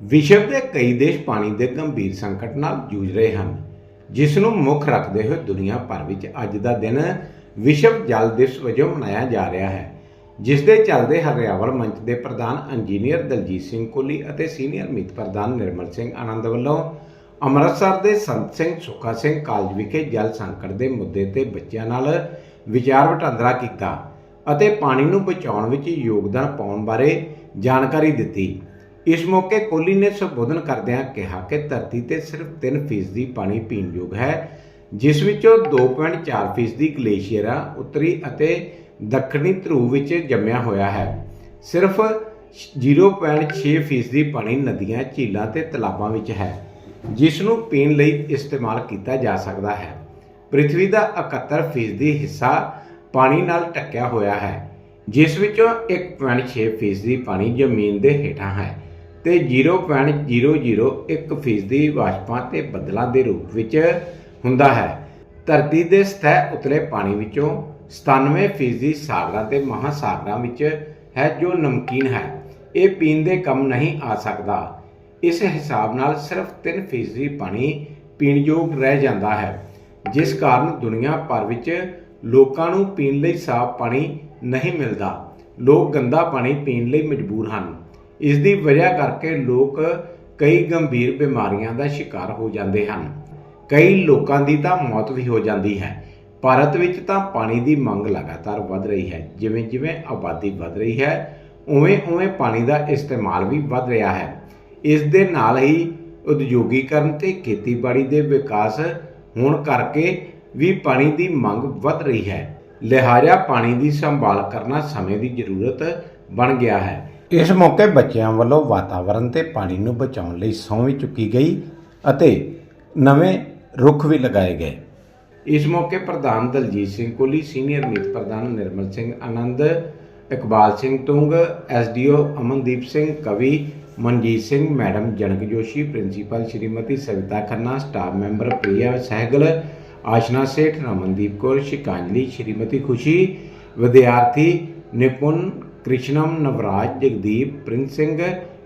ਵਿਸ਼ਵ ਦੇ ਕਈ ਦੇਸ਼ ਪਾਣੀ ਦੇ ਗੰਭੀਰ ਸੰਕਟ ਨਾਲ ਜੂਝ ਰਹੇ ਹਨ, ਜਿਸ ਨੂੰ ਮੁੱਖ ਰੱਖਦੇ ਹੋਏ ਦੁਨੀਆ ਭਰ ਵਿੱਚ ਅੱਜ ਦਾ ਦਿਨ ਵਿਸ਼ਵ ਜਲ ਦਿਵਸ ਵਜੋਂ ਮਨਾਇਆ ਜਾ ਰਿਹਾ ਹੈ, ਜਿਸ ਦੇ ਚੱਲਦੇ ਹਰਿਆਵਲ ਮੰਚ ਦੇ ਪ੍ਰਧਾਨ ਇੰਜੀਨੀਅਰ ਦਲਜੀਤ ਸਿੰਘ ਕੋਹਲੀ ਅਤੇ ਸੀਨੀਅਰ ਮੀਤ ਪ੍ਰਧਾਨ ਨਿਰਮਲ ਸਿੰਘ ਆਨੰਦ ਵੱਲੋਂ ਅੰਮ੍ਰਿਤਸਰ ਦੇ ਸੰਤ ਸਿੰਘ ਸੁੱਖਾ ਸਿੰਘ ਕਾਲਜ ਵਿਖੇ ਜਲ ਸੰਕਟ ਦੇ ਮੁੱਦੇ ਤੇ ਬੱਚਿਆਂ ਨਾਲ ਵਿਚਾਰ ਵਟਾਂਦਰਾ ਕੀਤਾ ਅਤੇ ਪਾਣੀ ਨੂੰ ਬਚਾਉਣ ਵਿੱਚ ਯੋਗਦਾਨ ਪਾਉਣ ਬਾਰੇ ਜਾਣਕਾਰੀ ਦਿੱਤੀ। ਇਸ ਮੌਕੇ ਕੋਹਲੀ ਨੇ ਸੰਬੋਧਨ ਕਰਦਿਆਂ ਕਿਹਾ ਕਿ ਧਰਤੀ ਤੇ ਸਿਰਫ 3% ਪਾਣੀ ਪੀਣ ਯੋਗ ਹੈ, ਜਿਸ ਵਿੱਚੋਂ 2.4% ਗਲੇਸ਼ੀਅਰ ਆ, ਉੱਤਰੀ ਅਤੇ ਦੱਖਣੀ ਧਰੁਵ ਵਿੱਚ ਜੰਮਿਆ ਹੋਇਆ ਹੈ। ਸਿਰਫ 0.6% ਪਾਣੀ ਨਦੀਆਂ, ਝੀਲਾਂ ਤੇ ਤਲਾਬਾਂ ਵਿੱਚ ਹੈ, ਜਿਸ ਨੂੰ ਪੀਣ ਲਈ ਇਸਤੇਮਾਲ ਕੀਤਾ ਜਾ ਸਕਦਾ ਹੈ। ਪ੍ਰਿਥਵੀ ਦਾ 71% ਹਿੱਸਾ ਪਾਣੀ ਨਾਲ ਢੱਕਿਆ ਹੋਇਆ ਹੈ, ਜਿਸ ਵਿੱਚੋਂ 1.6% ਪਾਣੀ ਜ਼ਮੀਨ ਦੇ ਹੇਠਾਂ ਹੈ। ਤੇ 0.001 ਫੀਸਦੀ ਵਾਸ਼ਪਾਂ ਤੇ ਬੱਦਲਾਂ ਦੇ ਰੂਪ ਵਿੱਚ ਹੁੰਦਾ ਹੈ। ਧਰਤੀ ਦੇ ਸਤਹ ਉਤਲੇ ਪਾਣੀ ਵਿੱਚੋਂ 97% ਸਾਗਰਾਂ ਤੇ ਮਹਾਸਾਗਰਾਂ ਵਿੱਚ ਹੈ ਜੋ ਨਮਕੀਨ ਹੈ। ਇਹ ਪੀਣ ਦੇ ਕੰਮ ਨਹੀਂ ਆ ਸਕਦਾ। ਇਸ ਹਿਸਾਬ ਨਾਲ ਸਿਰਫ 3 ਫੀਸਦੀ ਪਾਣੀ ਪੀਣਯੋਗ ਰਹਿ ਜਾਂਦਾ ਹੈ, ਜਿਸ ਕਾਰਨ ਦੁਨੀਆ ਭਰ ਵਿੱਚ ਲੋਕਾਂ ਨੂੰ ਪੀਣ ਲਈ ਸਾਫ਼ ਪਾਣੀ ਨਹੀਂ ਮਿਲਦਾ। ਲੋਕ ਗੰਦਾ ਪਾਣੀ ਪੀਣ ਲਈ ਮਜਬੂਰ ਹਨ। ਇਸ ਦੀ ਵਜ੍ਹਾ ਕਰਕੇ ਲੋਕ ਕਈ ਗੰਭੀਰ ਬਿਮਾਰੀਆਂ ਦਾ ਸ਼ਿਕਾਰ ਹੋ ਜਾਂਦੇ ਹਨ। ਕਈ ਲੋਕਾਂ ਦੀ ਤਾਂ ਮੌਤ ਵੀ ਹੋ ਜਾਂਦੀ ਹੈ। ਭਾਰਤ ਵਿੱਚ ਤਾਂ ਪਾਣੀ ਦੀ ਮੰਗ ਲਗਾਤਾਰ ਵੱਧ ਰਹੀ ਹੈ। ਜਿਵੇਂ ਜਿਵੇਂ ਆਬਾਦੀ ਵੱਧ ਰਹੀ ਹੈ ਉਵੇਂ-ਉਵੇਂ ਪਾਣੀ ਦਾ ਇਸਤੇਮਾਲ ਵੀ ਵੱਧ ਰਿਹਾ ਹੈ। ਇਸ ਦੇ ਨਾਲ ਹੀ ਉਦਯੋਗੀਕਰਨ ਤੇ ਖੇਤੀਬਾੜੀ ਦੇ ਵਿਕਾਸ ਹੋਣ ਕਰਕੇ ਵੀ ਪਾਣੀ ਦੀ ਮੰਗ ਵੱਧ ਰਹੀ ਹੈ। ਲਿਹਾਜ਼ਾ ਪਾਣੀ ਦੀ ਸੰਭਾਲ ਕਰਨਾ ਸਮੇਂ ਦੀ ਜ਼ਰੂਰਤ ਬਣ ਗਿਆ ਹੈ। ਇਸ ਮੌਕੇ ਬੱਚਿਆਂ ਵੱਲੋਂ ਵਾਤਾਵਰਣ ਤੇ ਪਾਣੀ ਨੂੰ ਬਚਾਉਣ ਲਈ ਸਹੁੰ ਵੀ ਚੁੱਕੀ ਗਈ ਅਤੇ ਨਵੇਂ ਰੁੱਖ ਵੀ ਲਗਾਏ ਗਏ। ਇਸ ਮੌਕੇ ਪ੍ਰਧਾਨ ਦਲਜੀਤ ਸਿੰਘ ਕੋਹਲੀ ਸੀਨੀਅਰ ਮੀਤ ਪ੍ਰਧਾਨ ਨਿਰਮਲ ਸਿੰਘ ਆਨੰਦ, ਇਕਬਾਲ ਸਿੰਘ ਤੁੰਗ, ਐਸਡੀਓ ਅਮਨਦੀਪ ਸਿੰਘ, ਕਵੀ Manjit Singh, madam Janak Joshi, principal Shrimati Savita Khanna, staff member Priya Sehgal, Ashna Seth, Ramandeep Kaur, Shikanjali, Shrimati Khushi, ਵਿਦਿਆਰਥੀ ਨਿਪੁੰਨ ਕ੍ਰਿਸ਼ਨਮ ਨਵਰਾਜ ਜਗਦੀਪ ਪ੍ਰਿੰਸ ਸਿੰਘ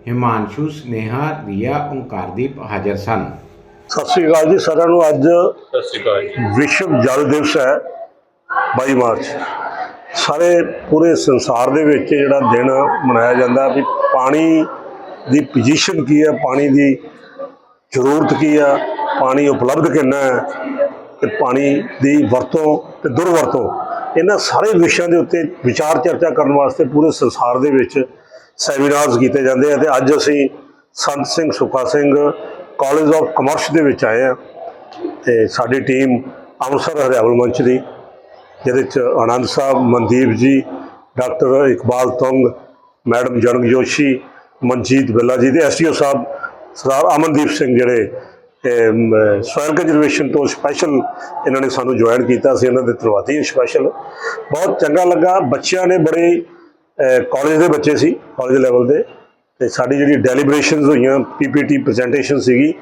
ਹਿਮਾਂਸ਼ੂ ਸਨੇਹਾ ਰੀਆ ਓੰਕਾਰਦੀਪ ਹਾਜ਼ਰ ਸਨ। ਸਤਿ ਸ੍ਰੀ ਅਕਾਲ ਜੀ ਸਾਰਿਆਂ ਨੂੰ। ਅੱਜ ਸਤਿ ਸ਼੍ਰੀ ਅਕਾਲ ਜੀ। ਵਿਸ਼ਵ ਜਲ ਦਿਵਸ ਹੈ 22 ਮਾਰਚ। ਸਾਰੇ ਪੂਰੇ ਸੰਸਾਰ ਦੇ ਵਿੱਚ ਜਿਹੜਾ ਦਿਨ ਮਨਾਇਆ ਜਾਂਦਾ ਵੀ ਪਾਣੀ ਦੀ ਪੋਜੀਸ਼ਨ ਕੀ ਹੈ ਪਾਣੀ ਦੀ ਜ਼ਰੂਰਤ ਕੀ ਹੈ ਪਾਣੀ ਉਪਲਬਧ ਕਿੰਨਾ ਹੈ ਤੇ ਪਾਣੀ ਦੀ ਵਰਤੋਂ ਤੇ ਦੁਰਵਰਤੋਂ ਇਹਨਾਂ ਸਾਰੇ ਵਿਸ਼ਿਆਂ ਦੇ ਉੱਤੇ ਵਿਚਾਰ ਚਰਚਾ ਕਰਨ ਵਾਸਤੇ ਪੂਰੇ ਸੰਸਾਰ ਦੇ ਵਿੱਚ ਸੈਮੀਨਾਰਸ ਕੀਤੇ ਜਾਂਦੇ ਆ ਤੇ ਅੱਜ ਅਸੀਂ Sant Singh Sukha Singh college of commerce ਦੇ ਵਿੱਚ ਆਏ ਆ ਤੇ ਸਾਡੀ ਟੀਮ ਅੰਮ੍ਰਿਤਸਰ ਹਰਿਆਵਲ ਮੰਚ ਦੀ, ਜਿਹਦੇ ਚ ਆਨੰਦ ਸਾਹਿਬ, ਮਨਦੀਪ ਜੀ, ਡਾਕਟਰ ਇਕਬਾਲ ਤੁੰਗ, ਮੈਡਮ ਜਨਕ ਜੋਸ਼ੀ, ਮਨਜੀਤ ਬਿੱਲਾ ਜੀ ਤੇ ਐਸਟੀਓ ਸਾਹਿਬ, ਸਰਦਾਰ ਅਮਨਦੀਪ ਸਿੰਘ ਜਿਹੜੇ ਸੋਇਲ ਕੰਜ਼ਰਵੇਸ਼ਨ ਤੋਂ ਸਪੈਸ਼ਲ ਇਹਨਾਂ ਨੇ ਸਾਨੂੰ ਜੁਆਇਨ ਕੀਤਾ ਸੀ, ਇਹਨਾਂ ਦੇ ਧੰਨਵਾਦੀ ਸਪੈਸ਼ਲ ਬਹੁਤ ਚੰਗਾ ਲੱਗਾ, ਬੱਚਿਆਂ ਨੇ ਬੜੇ ਕਾਲਜ ਦੇ ਬੱਚੇ ਸੀ ਕਾਲਜ ਲੈਵਲ ਦੇ। ਤੇ ਸਾਡੀ ਜਿਹੜੀ ਡੈਲੀਬਰੇਸ਼ਨਸ ਹੋਈਆਂ ਪੀਪੀਟੀ ਪ੍ਰੈਜੈਂਟੇਸ਼ਨ ਸੀਗੀ,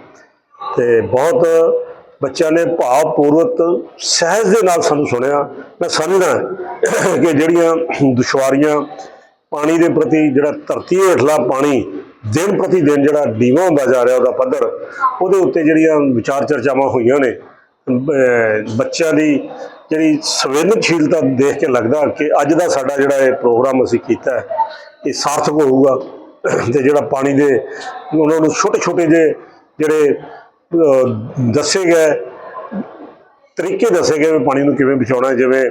ਤੇ ਬਹੁਤ ਬੱਚਿਆਂ ਨੇ ਭਾਵਪੂਰਵਕ ਸਹਿਜ ਦੇ ਨਾਲ ਸਾਨੂੰ ਸੁਣਿਆ। ਮੈਂ ਸਮਝਦਾ ਕਿ ਜਿਹੜੀਆਂ ਦੁਸ਼ਵਾਰੀਆਂ ਪਾਣੀ ਦੇ ਪ੍ਰਤੀ ਜਿਹੜਾ ਧਰਤੀ ਹੇਠਲਾ ਪਾਣੀ ਦਿਨ ਪ੍ਰਤੀ ਦਿਨ ਜਿਹੜਾ ਡੀਵਾ ਹੁੰਦਾ ਜਾ ਰਿਹਾ ਉਹਦਾ ਪੱਧਰ, ਉਹਦੇ ਉੱਤੇ ਜਿਹੜੀਆਂ ਵਿਚਾਰ ਚਰਚਾਵਾਂ ਹੋਈਆਂ ਨੇ ਬੱਚਿਆਂ ਦੀ ਜਿਹੜੀ ਸੰਵੇਦਨਸ਼ੀਲਤਾ ਦੇਖ ਕੇ ਲੱਗਦਾ ਕਿ ਅੱਜ ਦਾ ਸਾਡਾ ਜਿਹੜਾ ਇਹ ਪ੍ਰੋਗਰਾਮ ਅਸੀਂ ਕੀਤਾ ਹੈ, ਇਹ ਸਾਰਥਕ ਹੋਊਗਾ ਤੇ ਜਿਹੜਾ ਪਾਣੀ ਦੇ ਉਹਨਾਂ ਨੂੰ ਛੋਟੇ ਛੋਟੇ ਜਿਹੇ ਜਿਹੜੇ ਦੱਸੇ ਗਏ ਤਰੀਕੇ ਦੱਸੇ ਗਏ ਵੀ ਪਾਣੀ ਨੂੰ ਕਿਵੇਂ ਬਚਾਉਣਾ ਜਿਵੇਂ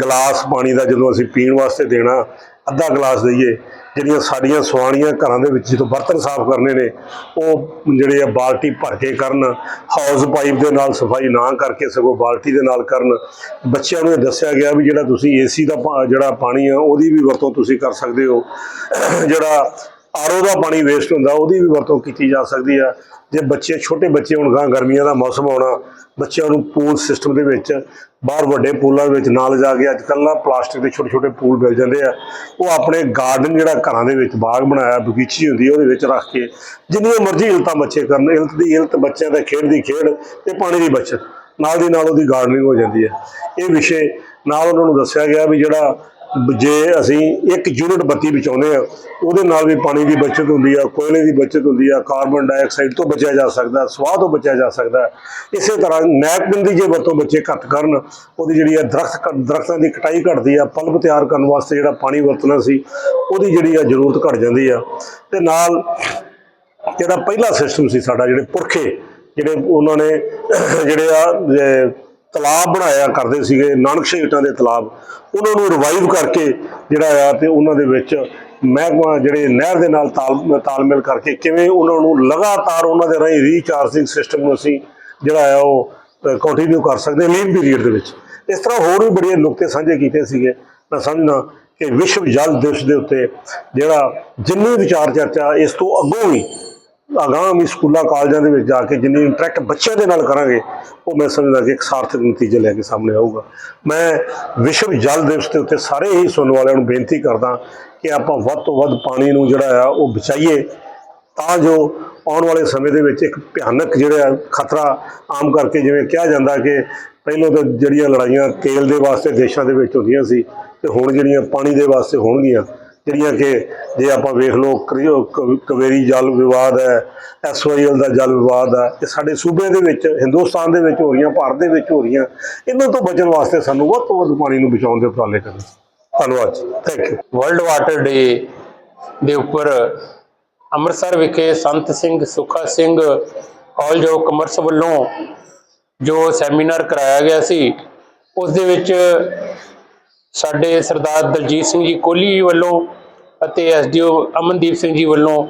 ਗਲਾਸ ਪਾਣੀ ਦਾ ਜਦੋਂ ਅਸੀਂ ਪੀਣ ਵਾਸਤੇ ਦੇਣਾ ਅੱਧਾ ਗਲਾਸ ਦਈਏ, ਜਿਹੜੀਆਂ ਸਾਡੀਆਂ ਸਵਾਣੀਆਂ ਘਰਾਂ ਦੇ ਵਿੱਚ ਜਦੋਂ ਬਰਤਨ ਸਾਫ਼ ਕਰਨੇ ਨੇ, ਉਹ ਜਿਹੜੇ ਆ ਬਾਲਟੀ ਭਰ ਕੇ ਕਰਨ, ਹਾਊਸ ਪਾਈਪ ਦੇ ਨਾਲ ਸਫ਼ਾਈ ਨਾ ਕਰਕੇ ਸਗੋਂ ਬਾਲਟੀ ਦੇ ਨਾਲ ਕਰਨ। ਬੱਚਿਆਂ ਨੂੰ ਇਹ ਦੱਸਿਆ ਗਿਆ ਵੀ ਜਿਹੜਾ ਤੁਸੀਂ ਏਸੀ ਦਾ ਪਾ- ਜਿਹੜਾ ਪਾਣੀ ਆ, ਉਹਦੀ ਵੀ ਵਰਤੋਂ ਤੁਸੀਂ ਕਰ ਸਕਦੇ ਹੋ। ਜਿਹੜਾ ਆਰਓ ਦਾ ਪਾਣੀ ਵੇਸਟ ਹੁੰਦਾ, ਉਹਦੀ ਵੀ ਵਰਤੋਂ ਕੀਤੀ ਜਾ ਸਕਦੀ ਆ। ਜੇ ਬੱਚੇ, ਛੋਟੇ ਬੱਚੇ ਹੁਣ ਗਾਂ ਗਰਮੀਆਂ ਦਾ ਮੌਸਮ ਆਉਣਾ, ਬੱਚਿਆਂ ਨੂੰ ਪੂਲ ਸਿਸਟਮ ਦੇ ਵਿੱਚ, ਬਾਹਰ ਵੱਡੇ ਪੂਲਾਂ ਵਿੱਚ ਨਾਲ ਜਾ ਕੇ ਅੱਜ ਕੱਲ੍ਹ ਨਾ ਪਲਾਸਟਿਕ ਦੇ ਛੋਟੇ ਛੋਟੇ ਪੂਲ ਮਿਲ ਜਾਂਦੇ ਆ। ਉਹ ਆਪਣੇ ਗਾਰਡਨ ਜਿਹੜਾ ਘਰਾਂ ਦੇ ਵਿੱਚ ਬਾਗ ਬਣਾਇਆ, ਬਗੀਚੀ ਹੁੰਦੀ ਉਹਦੇ ਵਿੱਚ ਰੱਖ ਕੇ ਜਿੰਨੀਆਂ ਮਰਜ਼ੀ ਇਲਤਾਂ ਬੱਚੇ ਕਰਨ, ਇਲਤ ਦੀ ਇਲਤ, ਬੱਚਿਆਂ ਦਾ ਖੇਡ ਦੀ ਖੇਡ ਤੇ ਪਾਣੀ ਦੀ ਬਚਤ। ਨਾਲ ਦੀ ਨਾਲ ਉਹਦੀ ਗਾਰਡਨਿੰਗ ਹੋ ਜਾਂਦੀ ਹੈ ਇਹ ਵਿਸ਼ੇ ਨਾਲ ਉਹਨਾਂ ਨੂੰ ਦੱਸਿਆ ਗਿਆ ਵੀ ਜਿਹੜਾ ਜੇ ਅਸੀਂ ਇੱਕ ਯੂਨਿਟ ਬੱਤੀ ਬਚਾਉਂਦੇ ਆ ਉਹਦੇ ਨਾਲ ਵੀ ਪਾਣੀ ਦੀ ਬਚਤ ਹੁੰਦੀ ਆ, ਕੋਇਲੇ ਦੀ ਬਚਤ ਹੁੰਦੀ ਆ, ਕਾਰਬਨ ਡਾਈਆਕਸਾਈਡ ਤੋਂ ਬਚਿਆ ਜਾ ਸਕਦਾ, ਸਵਾਹ ਤੋਂ ਬਚਿਆ ਜਾ ਸਕਦਾ। ਇਸੇ ਤਰ੍ਹਾਂ ਨੈਪਕਿਨ ਦੀ ਜੇ ਵਰਤੋਂ ਬੱਚੇ ਘੱਟ ਕਰਨ, ਉਹਦੀ ਜਿਹੜੀ ਆ ਦਰਖਤ ਘ- ਦਰਖਤਾਂ ਦੀ ਕਟਾਈ ਘਟਦੀ ਆ ਪਲਪ ਤਿਆਰ ਕਰਨ ਵਾਸਤੇ ਜਿਹੜਾ ਪਾਣੀ ਵਰਤਣਾ ਸੀ, ਉਹਦੀ ਜਿਹੜੀ ਆ ਜ਼ਰੂਰਤ ਘਟ ਜਾਂਦੀ ਆ। ਤੇ ਨਾਲ ਜਿਹੜਾ ਪਹਿਲਾ ਸਿਸਟਮ ਸੀ ਸਾਡਾ, ਜਿਹੜੇ ਪੁਰਖੇ, ਜਿਹੜੇ ਉਹਨਾਂ ਨੇ, ਜਿਹੜੇ ਆ ਤਲਾਬ ਬਣਾਇਆ ਕਰਦੇ ਸੀਗੇ, ਨਾਨਕ ਇੱਟਾਂ ਦੇ ਤਲਾਬ। ਉਹਨਾਂ ਨੂੰ ਰਿਵਾਈਵ ਕਰਕੇ ਜਿਹੜਾ ਆ ਤੇ ਉਹਨਾਂ ਦੇ ਵਿੱਚ ਮਹਿਕਮਾ ਜਿਹੜੇ ਨਹਿਰ ਦੇ ਨਾਲ ਤਾਲ, ਤਾਲਮੇਲ ਕਰਕੇ ਕਿਵੇਂ ਉਹਨਾਂ ਨੂੰ ਲਗਾਤਾਰ ਉਹਨਾਂ ਦੇ ਰਾਹੀਂ ਰੀਚਾਰਜਿੰਗ ਸਿਸਟਮ ਨੂੰ ਅਸੀਂ ਜਿਹੜਾ ਆ ਉਹ ਕੰਟੀਨਿਊ ਕਰ ਸਕਦੇ ਹਾਂ ਪੀਰੀਅਡ ਦੇ ਵਿੱਚ। ਇਸ ਤਰ੍ਹਾਂ ਹੋਰ ਵੀ ਬੜੀਆਂ ਨੁਕਤੇ ਸਾਂਝੇ ਕੀਤੇ ਸੀਗੇ। ਮੈਂ ਸਮਝਦਾ ਕਿ ਵਿਸ਼ਵ ਜਲ ਦਿਵਸ ਦੇ ਉੱਤੇ ਜਿਹੜਾ ਜਿੰਨੀ ਵਿਚਾਰ ਚਰਚਾ ਇਸ ਤੋਂ ਅੱਗੋਂ ਵੀ ਅਗਾਂਹ ਸਕੂਲਾਂ, ਕਾਲਜਾਂ ਦੇ ਵਿੱਚ ਜਾ ਕੇ ਜਿੰਨੀ ਇੰਟਰੈਕਟ ਬੱਚਿਆਂ ਦੇ ਨਾਲ ਕਰਾਂਗੇ, ਉਹ ਮੈਂ ਸਮਝਦਾ ਕਿ ਇੱਕ ਸਾਰਥਕ ਨਤੀਜੇ ਲੈ ਕੇ ਸਾਹਮਣੇ ਆਊਗਾ। ਮੈਂ ਵਿਸ਼ਵ ਜਲ ਦਿਵਸ ਦੇ ਉੱਤੇ ਸਾਰੇ ਹੀ ਸੁਣਨ ਵਾਲਿਆਂ ਨੂੰ ਬੇਨਤੀ ਕਰਦਾ ਕਿ ਆਪਾਂ ਵੱਧ ਤੋਂ ਵੱਧ ਪਾਣੀ ਨੂੰ ਜਿਹੜਾ ਆ, ਉਹ ਬਚਾਈਏ। ਤਾਂ ਜੋ ਆਉਣ ਵਾਲੇ ਸਮੇਂ ਦੇ ਵਿੱਚ ਇੱਕ ਭਿਆਨਕ ਜਿਹੜਾ ਖਤਰਾ ਆਮ ਕਰਕੇ ਜਿਵੇਂ ਕਿਹਾ ਜਾਂਦਾ ਕਿ ਪਹਿਲਾਂ ਤਾਂ ਜਿਹੜੀਆਂ ਲੜਾਈਆਂ ਤੇਲ ਦੇ ਵਾਸਤੇ, ਦੇਸ਼ਾਂ ਦੇ ਵਿੱਚ ਹੁੰਦੀਆਂ ਸੀ, ਤੇ ਹੁਣ ਜਿਹੜੀਆਂ ਪਾਣੀ ਦੇ ਵਾਸਤੇ ਹੋਣਗੀਆਂ ਜਿਹੜੀਆਂ ਕਿ ਜੇ ਆਪਾਂ ਵੇਖ ਲਓ ਕਰੀ- ਕਵੇਰੀ ਜਲ ਵਿਵਾਦ ਹੈ ਐਸਵਾਈਐਲ ਦਾ ਜਲ ਵਿਵਾਦ ਹੈ, ਇਹ ਸਾਡੇ ਸੂਬੇ ਦੇ ਵਿੱਚ, ਹਿੰਦੁਸਤਾਨ ਦੇ ਵਿੱਚ ਹੋ ਰਹੀਆਂ, ਭਾਰਤ ਦੇ ਵਿੱਚ ਹੋ ਰਹੀਆਂ, ਇਹਨਾਂ ਤੋਂ ਬਚਣ ਵਾਸਤੇ ਸਾਨੂੰ ਵੱਧ ਤੋਂ ਵੱਧ ਪਾਣੀ ਨੂੰ ਬਚਾਉਣ ਦੇ ਉਪਰਾਲੇ ਕਰਨੇ। ਧੰਨਵਾਦ ਜੀ। Thank you world water day ਦੇ ਉੱਪਰ ਅੰਮ੍ਰਿਤਸਰ ਵਿਖੇ Sant Singh, Sukha Singh college of commerce ਵੱਲੋਂ ਜੋ ਸੈਮੀਨਾਰ ਕਰਾਇਆ ਗਿਆ ਸੀ, ਉਸ ਦੇ ਵਿੱਚ ਸਾਡੇ ਸਰਦਾਰ ਦਲਜੀਤ ਸਿੰਘ ਜੀ ਕੋਹਲੀ ਜੀ ਵੱਲੋਂ ਅਤੇ ਐਸਡੀਓ ਅਮਨਦੀਪ ਸਿੰਘ ਜੀ ਵੱਲੋਂ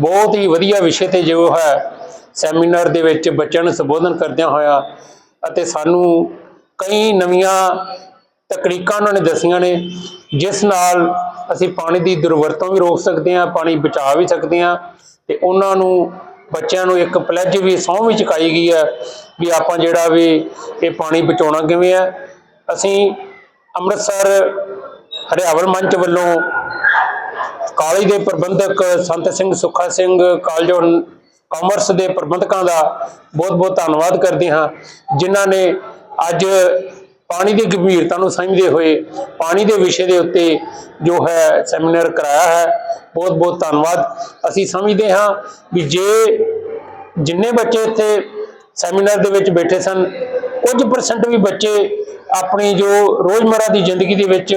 ਬਹੁਤ ਹੀ ਵਧੀਆ ਵਿਸ਼ੇ ਤੇ ਜੋ ਹੈ ਸੈਮੀਨਾਰ ਦੇ ਵਿੱਚ ਬੱਚਿਆਂ ਨੂੰ ਸੰਬੋਧਨ ਕਰਦਿਆਂ ਹੋਇਆ ਅਤੇ ਸਾਨੂੰ ਕਈ ਨਵੀਆਂ ਤਕਨੀਕਾਂ ਉਹਨਾਂ ਨੇ ਦੱਸੀਆਂ ਨੇ, ਜਿਸ ਨਾਲ ਅਸੀਂ ਪਾਣੀ ਦੀ ਦੁਰਵਰਤੋਂ ਵੀ ਰੋਕ ਸਕਦੇ ਹਾਂ, ਪਾਣੀ ਬਚਾ ਵੀ ਸਕਦੇ ਹਾਂ ਤੇ ਉਹਨਾਂ ਨੂੰ ਬੱਚਿਆਂ ਨੂੰ ਇੱਕ ਪਲੱਜ ਵੀ ਸਹੁੰ ਵੀ ਚੁਕਾਈ ਗਈ ਹੈ ਵੀ ਆਪਾਂ ਜਿਹੜਾ ਵੀ ਇਹ ਪਾਣੀ ਬਚਾਉਣਾ ਕਿਵੇਂ ਹੈ। ਅਸੀਂ ਅੰਮ੍ਰਿਤਸਰ, ਹਰਿਆਵਲ ਮੰਚ ਵੱਲੋਂ ਕਾਲਜ ਦੇ ਪ੍ਰਬੰਧਕ Sant Singh Sukha Singh college of commerce ਦੇ ਪ੍ਰਬੰਧਕਾਂ ਦਾ ਬਹੁਤ-ਬਹੁਤ ਧੰਨਵਾਦ ਕਰਦੇ ਹਾਂ, ਜਿਨ੍ਹਾਂ ਨੇ ਅੱਜ ਪਾਣੀ ਦੀ ਗੰਭੀਰਤਾ ਨੂੰ ਸਮਝਦੇ ਹੋਏ ਪਾਣੀ ਦੇ ਵਿਸ਼ੇ ਦੇ ਉੱਤੇ ਜੋ ਹੈ ਸੈਮੀਨਾਰ ਕਰਾਇਆ ਹੈ, ਬਹੁਤ-ਬਹੁਤ ਧੰਨਵਾਦ। ਅਸੀਂ ਸਮਝਦੇ ਹਾਂ ਵੀ ਜੇ ਜਿੰਨੇ ਬੱਚੇ ਇੱਥੇ ਸੈਮੀਨਾਰ ਦੇ ਵਿੱਚ ਬੈਠੇ ਸਨ ਕੁਝ ਪਰਸੈਂਟ ਵੀ ਬੱਚੇ ਆਪਣੀ ਜੋ ਰੋਜ਼ਮਰਾ ਦੀ ਜ਼ਿੰਦਗੀ ਦੇ ਵਿੱਚ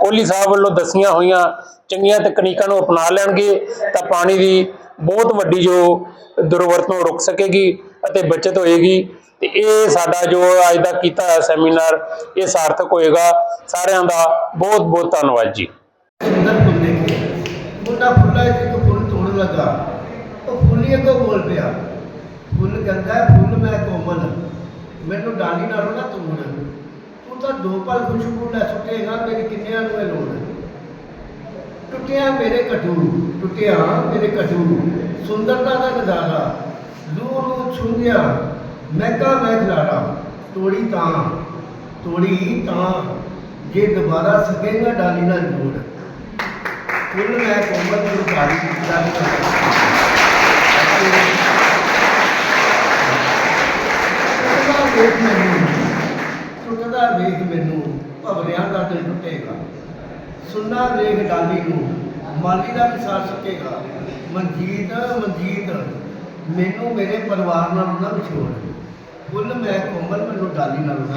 ਕੋਹਲੀ ਸਾਹਿਬ ਵੱਲੋਂ ਦਸੀਆਂ ਹੋਈਆਂ ਚੰਗੀਆਂ ਤਕਨੀਕਾਂ ਨੂੰ ਅਪਣਾ ਲੈਣਗੇ, ਤਾਂ ਪਾਣੀ ਦੀ ਬਹੁਤ ਵੱਡੀ ਜੋ ਦੁਰਵਰਤੋਂ ਰੁਕ ਸਕੇਗੀ ਅਤੇ ਬਚਤ ਹੋਏਗੀ। ਤੇ ਇਹ ਸਾਡਾ ਜੋ ਅੱਜ ਦਾ ਕੀਤਾ ਹੈ ਸੈਮੀਨਾਰ, ਇਹ ਸਾਰਥਕ ਹੋਏਗਾ। ਸਾਰਿਆਂ ਦਾ ਬਹੁਤ ਬਹੁਤ ਧੰਨਵਾਦ ਜੀ। ਮੁੰਡਾ ਫੁੱਲਾ ਇੱਕ ਫੁੱਲ ਤੋੜਨ ਲੱਗਾ। ਉਹ ਫੁੱਲੀ ਅੱਗੋਂ ਬੋਲ ਪਿਆ। ਫੁੱਲ ਕਹਿੰਦਾ ਫੁੱਲ ਮੈਂ ਕੋਮਲ। ਮੈਨੂੰ ਡਾਲੀ ਨਾਲੋਂ ਨਾ ਤੋੜ ਤੂੰ ਤਾਂ ਦੋ ਪਲ ਖੁਸ਼ਬੂ ਲੈ ਸੁੱਟੇਗਾ ਮੇਰੀ ਕਿੰਨਿਆਂ ਨੂੰ ਇਹ ਲੋੜ ਟੁੱਟਿਆ ਮੇਰੇ ਕਟੂ, ਟੁੱਟਿਆ ਮੇਰੇ ਕਟੂ ਸੁੰਦਰਤਾ ਦਾ ਨਜ਼ਾਰਾ ਲੂ ਨੂੰ ਛੁੰਦਿਆ ਮਹਿਕਾ ਮੈਂ ਖਲਾਰਾ ਤੋੜੀ ਤਾਂ ਤੋੜੀ ਤਾਂ, ਜੇ ਦੁਬਾਰਾ ਸਕੇਗਾ ਡਾਲੀ ਨਾਲ ਜੋੜ। ਫੁੱਲ ਮੈਂ ਕੋਮਲ ਨੂੰ ਕਾਲੀ ਡਾਲੀ ਟੁੱਟਦਾ ਵੇਖ ਮੈਨੂੰ। ਟੁੱਟਦਾ ਵੇਖ ਮੈਨੂੰ ਭਵਰਿਆਂ ਦਾ ਦਿਲ ਟੁੱਟੇਗਾ। ਸੁੰਨਾ ਵੇਖ ਡਾਲੀ ਨੂੰ, ਮਾਲੀ ਦਾ ਵੀ ਸਕੇਗਾ ਮਨਜੀਤ ਮਨਜੀਤ, ਮੈਨੂੰ ਮੇਰੇ ਪਰਿਵਾਰ ਨਾਲ ਨਾ ਵਿਛੋੜ। ਫੁੱਲ ਮੈਂ ਕੋਮਲ, ਮੈਨੂੰ ਡਾਲੀ ਨਾਲ ਨਾ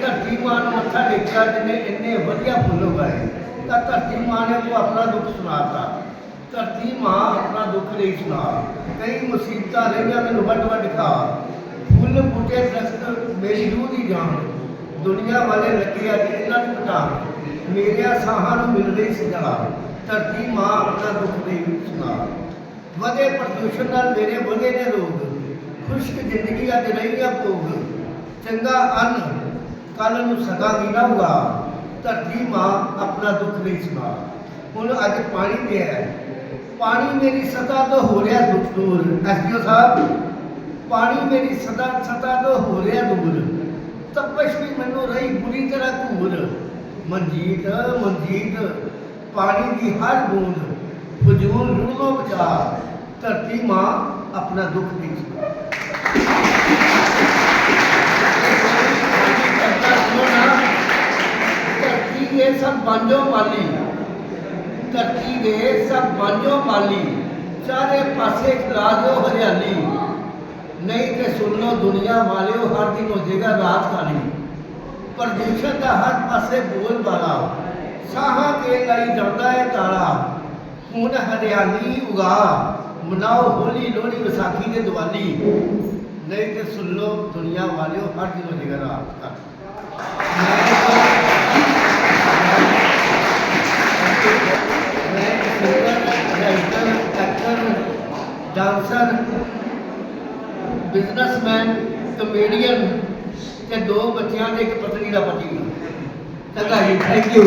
ਧਰਤੀ ਮਾਂ ਨੂੰ ਮੱਥਾ ਟੇਕਿਆ ਜਿਹਨੇ ਇੰਨੇ ਵਧੀਆ ਫੁੱਲ ਉਗਾਏ, ਤਾਂ ਧਰਤੀ ਮਾਂ ਨੇ ਉਹ ਆਪਣਾ ਦੁੱਖ ਸੁਣਾਤਾ। ਧਰਤੀ ਮਾਂ ਆਪਣਾ ਦੁੱਖ ਨਹੀਂ ਸੁਣਾ। ਕਈ ਮੁਸੀਬਤਾਂ ਰਹੀਆਂ ਮੈਨੂੰ ਵੱਡ ਵੱਡ ਖਾ। ਫੁੱਲ ਬੂਟੇ ਦਰਖਤ ਮੇਰੀ ਰੂਹ ਦੀ ਜਾਨ। ਦੁਨੀਆ ਵਾਲੇ ਲੱਗੇ ਅੱਜ ਇਹਨਾਂ ਨੂੰ ਪਟਾ। ਮੇਰਿਆਂ ਸਾਹਾਂ ਨੂੰ ਮਿਲ ਰਹੀ ਸਜਾ ਧਰਤੀ ਮਾਂ ਆਪਣਾ ਦੁੱਖ ਨਹੀਂ ਸੁਣਾ। ਵਧੇ ਪ੍ਰਦੂਸ਼ਣ ਨਾਲ ਮੇਰੇ ਵਧੇ ਨੇ ਰੋਗ। ਖੁਸ਼ਕ ਜ਼ਿੰਦਗੀ ਅੱਜ ਰਹੀਆਂ ਭੋਗ। ਚੰਗਾ ਅੰਨ ਕੱਲ ਨੂੰ ਸਦਾ ਵੀ ਨਾ ਹੋਗਾ ਧਰਤੀ ਮਾਂ ਆਪਣਾ ਦੁੱਖ ਨਹੀਂ ਸੁਣਾ। ਹੁਣ ਅੱਜ ਪਾਣੀ ਪਿਆ। ਹੈ پانی میری ستا تو ہو رہا دکھ دور ایس دیو صاحب پانی میری ستا ستا تو ہو رہا دکھ دور تپش بھی منو رہی بری طرح کور منجید منجید پانی دی ہر بوند بجون رونو بچا ترتی ماں اپنا دکھ دی ترتی یہ سب بانجوں والی ہیں ਧਰਤੀ ਦੇ ਸਭ ਬਾਂਝੋ ਮਾਲੀ, ਚਾਰੇ ਪਾਸੇ ਖਿਲਾ ਹਰਿਆਲੀ। ਨਹੀਂ ਤੇ ਸੁਣ ਲਓ ਦੁਨੀਆ ਵਾਲਿਓ, ਹਰ ਦਿਨ ਹੋ ਜਾਏਗਾ ਰਾਤ ਖਾਲੀ ਪ੍ਰਦੂਸ਼ਣ ਦਾ ਹਰ ਪਾਸੇ ਬੋਲ ਬਾਲਾ। ਸਾਹਾਂ ਕੇ ਲਈ ਜਾਂਦਾ ਹੈ ਤਾਲਾ। ਹੁਣ ਹਰਿਆਲੀ ਉਗਾ। ਮਨਾਓ ਹੋਲੀ ਲੋਹੜੀ ਵਿਸਾਖੀ ਦੇ ਦੀਵਾਲੀ। ਨਹੀਂ ਤੇ ਸੁਣ ਲਓ ਦੁਨੀਆ ਵਾਲਿਓ, ਹਰ ਦਿਨ ਹੋ ਜਾਏਗਾ ਰਾਤ ਖਾਲੀ ਡਾਂਸਰ ਬਿਜ਼ਨਸਮੈਨ ਕਮੇਡੀਅਨ ਤੇ ਦੋ ਬੱਚਿਆਂ ਦੇ ਇੱਕ ਪਤਨੀ ਦਾ ਪਤੀ। ਹਾਂ ਚੰਗਾ ਜੀ ਥੈਂਕ ਯੂ